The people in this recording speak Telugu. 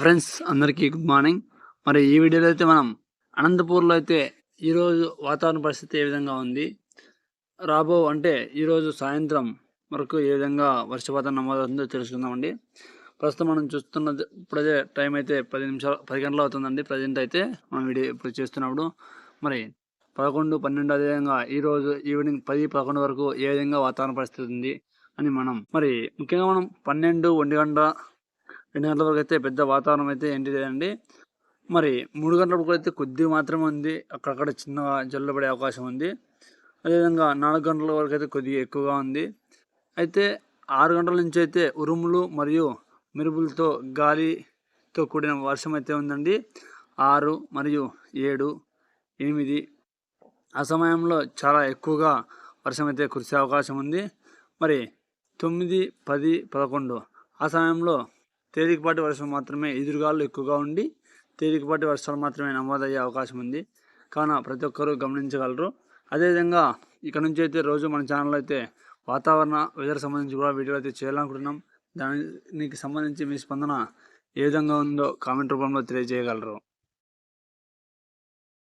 ఫ్రెండ్స్ అందరికీ గుడ్ మార్నింగ్ మరి ఈ వీడియోలో అయితే మనం అనంతపూర్లో అయితే ఈరోజు వాతావరణ పరిస్థితి ఏ విధంగా ఉంది? రాబో అంటే ఈరోజు సాయంత్రం వరకు ఏ విధంగా వర్షపాతం నమోదవుతుందో తెలుసుకుందామండి. ప్రస్తుతం మనం చూస్తున్నది ఇప్పుడైతే టైం అయితే పది నిమిషాలు పది గంటలు అవుతుందండి ప్రజెంట్ అయితే మనం వీడియో ఇప్పుడు చేస్తున్నప్పుడు. మరి పదకొండు పన్నెండు అదేవిధంగా ఈరోజు ఈవినింగ్ పది పదకొండు వరకు ఏ విధంగా వాతావరణ పరిస్థితి ఉంది అని మనం మరి ముఖ్యంగా మనం పన్నెండు ఒంటి గంట రెండు గంటల వరకు అయితే పెద్ద వాతావరణం అయితే ఏంటి లేదండి. మరి మూడు గంటల వరకు అయితే కొద్దిగా మాత్రమే ఉంది. అక్కడక్కడ చిన్నగా జల్లు పడే అవకాశం ఉంది. అదేవిధంగా నాలుగు గంటల వరకు అయితే కొద్దిగా ఎక్కువగా ఉంది. అయితే ఆరు గంటల నుంచి అయితే ఉరుములు మరియు మెరుపులతో గాలితో కూడిన వర్షం అయితే ఉందండి. ఆరు మరియు ఏడు ఎనిమిది ఆ సమయంలో చాలా ఎక్కువగా వర్షం అయితే కురిసే అవకాశం ఉంది. మరి తొమ్మిది పది పదకొండు ఆ సమయంలో తేలికపాటి వర్షం మాత్రమే ఎదురుగాలు ఎక్కువగా ఉండి తేలికపాటి వర్షాలు మాత్రమే నమోదయ్యే అవకాశం ఉంది. కావున ప్రతి ఒక్కరూ గమనించగలరు. అదేవిధంగా ఇక్కడ నుంచి అయితే రోజు మన ఛానల్ అయితే వాతావరణ వెదర్ సంబంధించి కూడా వీడియో అయితే చేయాలనుకుంటున్నాం. దానికి సంబంధించి మీ స్పందన ఏ విధంగా ఉందో కామెంట్ రూపంలో తెలియజేయగలరు.